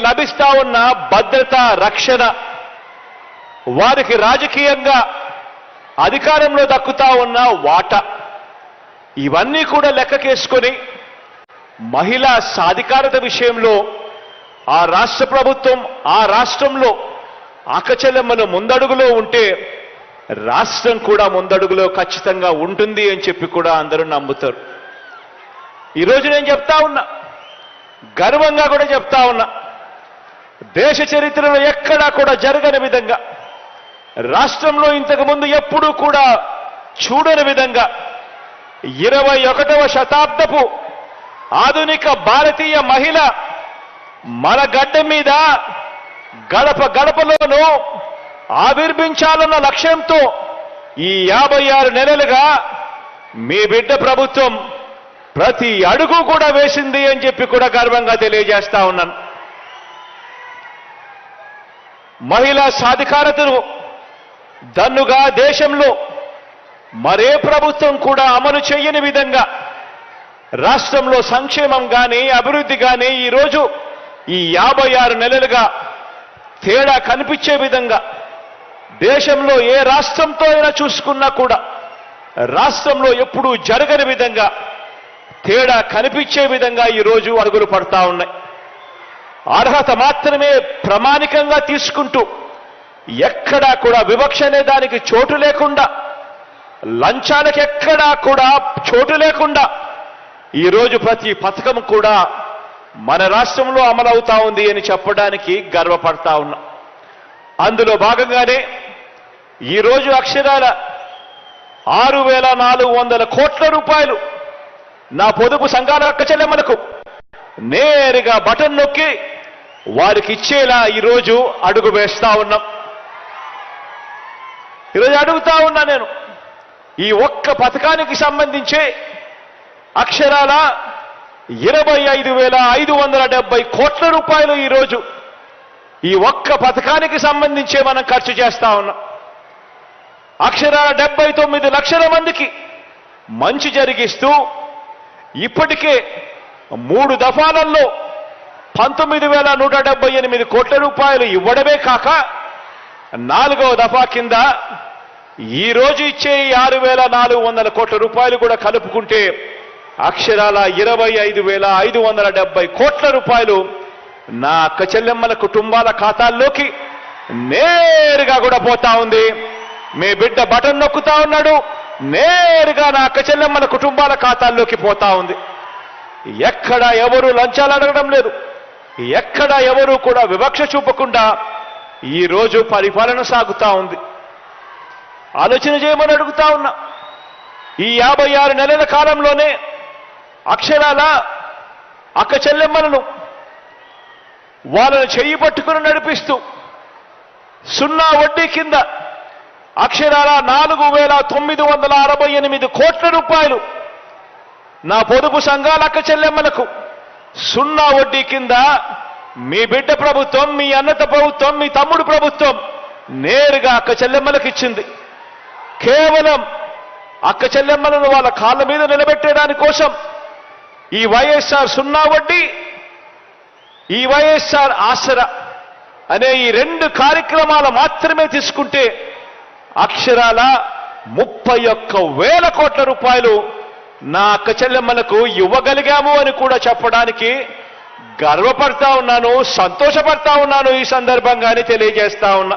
లభిస్తా ఉన్న భద్రత రక్షణ వారికి రాజకీయంగా అధికారంలో దక్కుతా ఉన్న వాట. ఇవన్నీ కూడా లెక్కకేసుకొని మహిళా సాధికారత విషయంలో ఆ రాష్ట్ర ప్రభుత్వం ఆ రాష్ట్రంలో అకచలమ్మను ముందడుగులో ఉంటే రాష్ట్రం కూడా ముందడుగులో ఖచ్చితంగా ఉంటుంది అని చెప్పి కూడా అందరూ నమ్ముతారు. ఈరోజు నేను చెప్తా ఉన్నా గర్వంగా కూడా చెప్తా ఉన్నా. దేశ చరిత్రలో ఎక్కడా కూడా జరగని విధంగా రాష్ట్రంలో ఇంతకుముందు ఎప్పుడూ కూడా చూడని విధంగా ఇరవై ఒకటవ శతాబ్దపు ఆధునిక భారతీయ మహిళ మన గడ్డ మీద గడప గడపలోనూ ఆవిర్భించాలన్న లక్ష్యంతో ఈ యాభై ఆరు నెలలుగా మీ బిడ్డ ప్రభుత్వం ప్రతి అడుగు కూడా వేసింది అని చెప్పి కూడా గర్వంగా తెలియజేస్తా ఉన్నాను. మహిళా సాధికారతను దన్నుగా దేశంలో మరే ప్రభుత్వం కూడా అమలు చేయని విధంగా రాష్ట్రంలో సంక్షేమం కానీ అభివృద్ధి కానీ ఈరోజు ఈ యాభై ఆరు నెలలుగా తేడా కనిపించే విధంగా దేశంలో ఏ రాష్ట్రంతో అయినా చూసుకున్నా కూడా రాష్ట్రంలో ఎప్పుడూ జరగని విధంగా తేడా కనిపించే విధంగా ఈరోజు అడుగులు పడతా ఉన్నాయి. అర్హత మాత్రమే ప్రామాణికంగా తీసుకుంటూ ఎక్కడా కూడా వివక్ష అనే దానికి చోటు లేకుండా లంచాలకు ఎక్కడా కూడా చోటు లేకుండా ఈరోజు ప్రతి పథకం కూడా మన రాష్ట్రంలో అమలవుతా ఉంది అని చెప్పడానికి గర్వపడతా ఉన్నా. అందులో భాగంగానే ఈరోజు అక్షరాల ఆరు వేల నాలుగు వందల కోట్ల రూపాయలు నా పొదుపు సంఘాల అక్కచెల్లెమ్మలకు నేరుగా బటన్ నొక్కి వారికి ఇచ్చేలా ఈరోజు అడుగు వేస్తా ఉన్నాం. ఈరోజు అడుగుతా ఉన్నా నేను. ఈ ఒక్క పథకానికి సంబంధించి అక్షరాల ఇరవై ఐదు వేల ఐదు వందల డెబ్బై కోట్ల రూపాయలు ఈరోజు ఈ ఒక్క పథకానికి సంబంధించే మనం ఖర్చు చేస్తా ఉన్నాం. అక్షరాల డెబ్బై తొమ్మిది లక్షల మందికి మంచి జరిగిస్తూ ఇప్పటికే మూడు దఫాలలో పంతొమ్మిది వేల నూట డెబ్బై ఎనిమిది కోట్ల రూపాయలు ఇవ్వడమే కాక నాలుగవ దఫా కింద ఈ రోజు ఇచ్చే ఆరు వేల నాలుగు వందల కోట్ల రూపాయలు కూడా కలుపుకుంటే అక్షరాల ఇరవై ఐదు వేల ఐదు వందల డెబ్బై కోట్ల రూపాయలు నా అక్క చెల్లెమ్మల కుటుంబాల ఖాతాల్లోకి నేరుగా కూడా పోతా ఉంది. మీ బిడ్డ బటన్ నొక్కుతా ఉన్నాడు. నేరుగా నా అక్క చెల్లెమ్మల కుటుంబాల ఖాతాల్లోకి పోతా ఉంది. ఎక్కడ ఎవరు లంచాలు అడగడం లేదు. ఎక్కడ ఎవరు కూడా వివక్ష చూపకుండా ఈ రోజు పరిపాలన సాగుతా ఉంది. ఆలోచన చేయమని అడుగుతా ఉన్నా. ఈ యాభై ఆరు నెలల కాలంలోనే అక్షరాల అక్క చెల్లెమ్మలను వాళ్ళను చెయ్యి పట్టుకుని నడిపిస్తూ సున్నా వడ్డీ కింద అక్షరాల నాలుగు వేల తొమ్మిది వందల అరవై ఎనిమిది కోట్ల రూపాయలు నా పొదుపు సంఘాల అక్క చెల్లెమ్మలకు సున్నా వడ్డీ కింద మీ బిడ్డ ప్రభుత్వం మీ అన్నత ప్రభుత్వం మీ తమ్ముడు ప్రభుత్వం నేరుగా అక్క చెల్లెమ్మలకు ఇచ్చింది. కేవలం అక్క చెల్లెమ్మలను వాళ్ళ కాళ్ళ మీద నిలబెట్టేదాని కోసం ఈ వైఎస్ఆర్ సున్నా వడ్డీ ఈ వైఎస్ఆర్ ఆసరా అనే ఈ రెండు కార్యక్రమాలు మాత్రమే తీసుకుంటే అక్షరాల ముప్పై ఒక్క వేల కోట్ల రూపాయలు నా అక్క చెల్లెమ్మలకు ఇవ్వగలిగాము అని కూడా చెప్పడానికి గర్వపడతా ఉన్నాను సంతోషపడతా ఉన్నాను ఈ సందర్భంగానే తెలియజేస్తా ఉన్నా.